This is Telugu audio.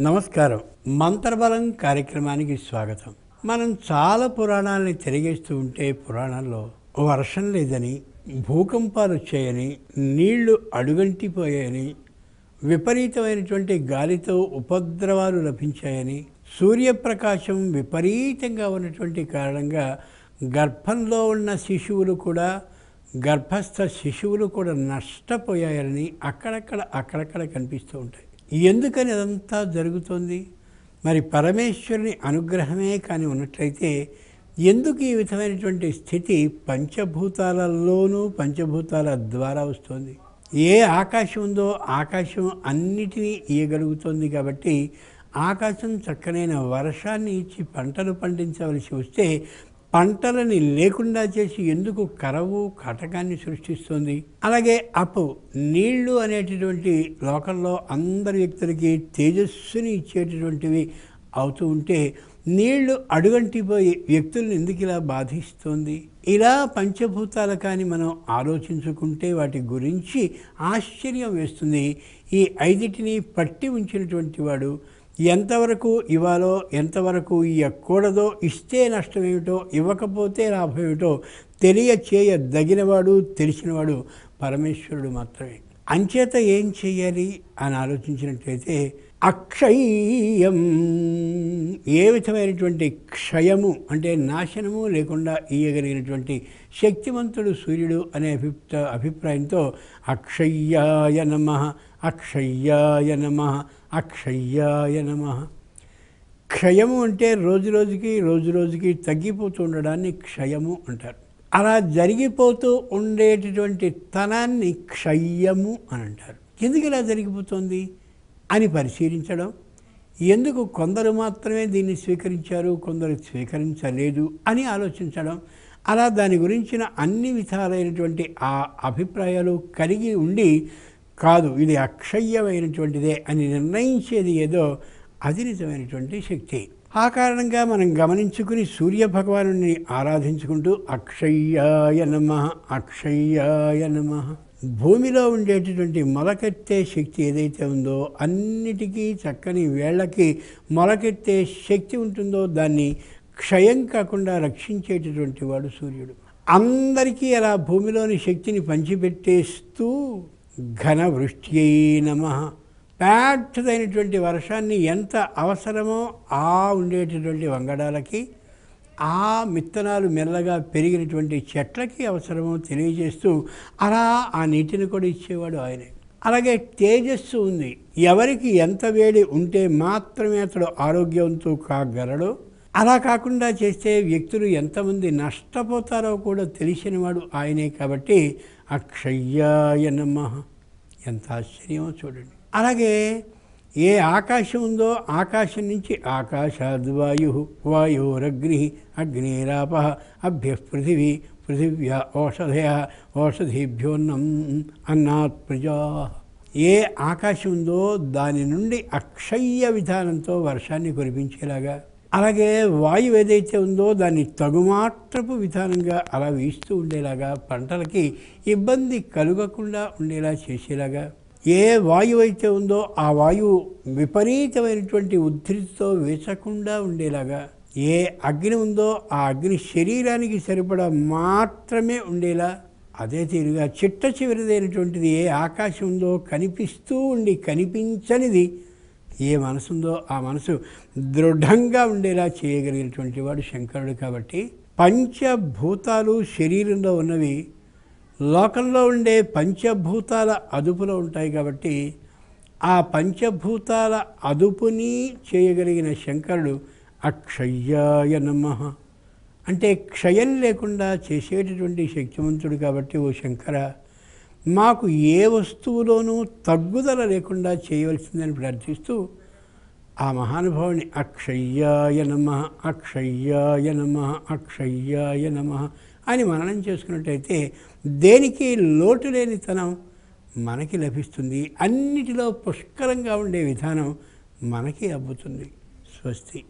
నమస్కారం. మంత్రబలం కార్యక్రమానికి స్వాగతం. మనం చాలా పురాణాలని తిరిగేస్తూ ఉంటే పురాణాల్లో వర్షం లేదని భూకంపాలు వచ్చాయని నీళ్ళు అడుగంటిపోయాయని విపరీతమైనటువంటి గాలితో ఉపద్రవాలు లభించాయని సూర్యప్రకాశం విపరీతంగా ఉన్నటువంటి కారణంగా గర్భంలో ఉన్న శిశువులు కూడా గర్భస్థ శిశువులు కూడా నష్టపోయాయని అక్కడక్కడ అక్కడక్కడ కనిపిస్తూ ఉంటాయి. ఎందుకని అదంతా జరుగుతోంది? మరి పరమేశ్వరుని అనుగ్రహమే కానీ ఉన్నట్లయితే ఎందుకు ఈ విధమైనటువంటి స్థితి పంచభూతాలలోనూ పంచభూతాల ద్వారా వస్తుంది? ఏ ఆకాశం ఉందో ఆకాశం అన్నిటినీ ఇయ్యగలుగుతుంది కాబట్టి ఆకాశం చక్కనైన వర్షాన్ని ఇచ్చి పంటలు పండించవలసి వస్తే పంటలని లేకుండా చేసి ఎందుకు కరవు కటకాన్ని సృష్టిస్తుంది? అలాగే అప్పు నీళ్ళు అనేటటువంటి లోకంలో అందరి వ్యక్తులకి తేజస్సుని ఇచ్చేటటువంటివి అవుతూ ఉంటే నీళ్ళు అడుగంటిపోయి వ్యక్తులను ఎందుకు ఇలా బాధిస్తుంది? ఇలా పంచభూతాలు కానీ మనం ఆలోచించుకుంటే వాటి గురించి ఆశ్చర్యం వేస్తుంది. ఈ ఐదిటిని పట్టి ఉంచినటువంటి వాడు ఎంతవరకు ఇవ్వాలో ఎంతవరకు ఇవ్వకూడదో ఇస్తే నష్టం ఏమిటో ఇవ్వకపోతే లాభం ఏమిటో తెలియచేయదగినవాడు తెలిసినవాడు పరమేశ్వరుడు మాత్రమే. అంచేత ఏం చేయాలి అని ఆలోచించినట్లయితే అక్షయం ఏ విధమైనటువంటి క్షయము అంటే నాశనము లేకుండా ఇయ్యగలిగినటువంటి శక్తివంతుడు సూర్యుడు అనే అభిప్త అభిప్రాయంతో అక్షయ్యాయ నమ అక్షయ్యాయ నమ అక్షయ్యాయ నమ. క్షయము అంటే రోజు రోజుకి రోజు రోజుకి తగ్గిపోతూ ఉండడాన్ని క్షయము అంటారు. అలా జరిగిపోతూ ఉండేటటువంటి తనాన్ని క్షయము అని అంటారు. ఎందుకు ఇలా జరిగిపోతుంది? అని పరిశీలించడం. ఎందుకు కొందరు మాత్రమే దీన్ని స్వీకరించారు కొందరు స్వీకరించలేదు అని ఆలోచించడం. అలా దాని గురించిన అన్ని విధాలైనటువంటి ఆ అభిప్రాయాలు కలిగి ఉండి కాదు ఇది అక్షయ్యమైనటువంటిదే అని నిర్ణయించేది ఏదో అది నిజమైనటువంటి శక్తి. ఆ కారణంగా మనం గమనించుకుని సూర్యభగవాను ఆరాధించుకుంటూ అక్షయ్యాయ నమ అక్షయ్యాయ నమ. భూమిలో ఉండేటటువంటి మొలకెత్తే శక్తి ఏదైతే ఉందో అన్నిటికీ చక్కని వేళ్ళకి మొలకెత్తే శక్తి ఉంటుందో దాన్ని క్షయం కాకుండా రక్షించేటటువంటి వాడు సూర్యుడు. అందరికీ అలా భూమిలోని శక్తిని పంచిపెట్టేస్తూ ఘన వృష్టి నమ. పెద్దదైనటువంటి వర్షాన్ని ఎంత అవసరమో ఆ ఉండేటటువంటి వంగడాలకి ఆ విత్తనాలు మెల్లగా పెరిగినటువంటి చెట్లకి అవసరమో తెలియజేస్తూ అలా ఆ నీటిని కూడా ఇచ్చేవాడు ఆయనే. అలాగే తేజస్సు ఉంది. ఎవరికి ఎంత వేడి ఉంటే మాత్రమే అతడు ఆరోగ్యవంతు కాగలడు. అలా కాకుండా చేస్తే వ్యక్తులు ఎంతమంది నష్టపోతారో కూడా తెలిసినవాడు ఆయనే కాబట్టి అక్షయ్యాయ నమ. ఎంత ఆశ్చర్యమో చూడండి. అలాగే ఏ ఆకాశం ఉందో ఆకాశం నుంచి ఆకాశాద్వాయు వాయురగ్ని అగ్నిరాప అభ్య పృథివీ పృథివ్యా ఓషధయ ఓషధీభ్యోన్నం అన్నాత్ ప్రజా. ఏ ఆకాశం ఉందో దాని నుండి అక్షయ్య విధానంతో వర్షాన్ని కురిపించేలాగా. అలాగే వాయువు ఏదైతే ఉందో దాన్ని తగుమాత్రపు విధానంగా అలా వీస్తూ ఉండేలాగా పంటలకి ఇబ్బంది కలుగకుండా ఉండేలా చేసేలాగా. ఏ వాయువు అయితే ఉందో ఆ వాయువు విపరీతమైనటువంటి ఉద్ధృతితో వీచకుండా ఉండేలాగా ఏ అగ్ని ఉందో ఆ అగ్ని శరీరానికి సరిపడా మాత్రమే ఉండేలా అదే తీరుగా చిట్ట చివరిదైనటువంటిది ఏ ఆకాశం ఉందో కనిపిస్తూ ఉండి కనిపించనిది ఏ మనసు ఉందో ఆ మనసు దృఢంగా ఉండేలా చేయగలిగినటువంటి వాడు శంకరుడు కాబట్టి పంచభూతాలు శరీరంలో ఉన్నవి లోకంలో ఉండే పంచభూతాల అదుపులో ఉంటాయి కాబట్టి ఆ పంచభూతాల అదుపుని చేయగలిగిన శంకరుడు అక్షయ్యాయ నమ. అంటే క్షయం లేకుండా చేసేటటువంటి శక్తివంతుడు కాబట్టి ఓ శంకర మాకు ఏ వస్తువులోనూ తగ్గుదల లేకుండా చేయవలసిందని ప్రార్థిస్తూ ఆ మహానుభావుని అక్షయ్యాయ నమ అక్షయ్యాయ నమ అక్షయ్యాయ నమ అని మననం చేసుకున్నట్టయితే దేనికి లోటు లేనితనం మనకి లభిస్తుంది. అన్నిటిలో పుష్కలంగా ఉండే విధానం మనకి అబ్బుతుంది. స్వస్తి.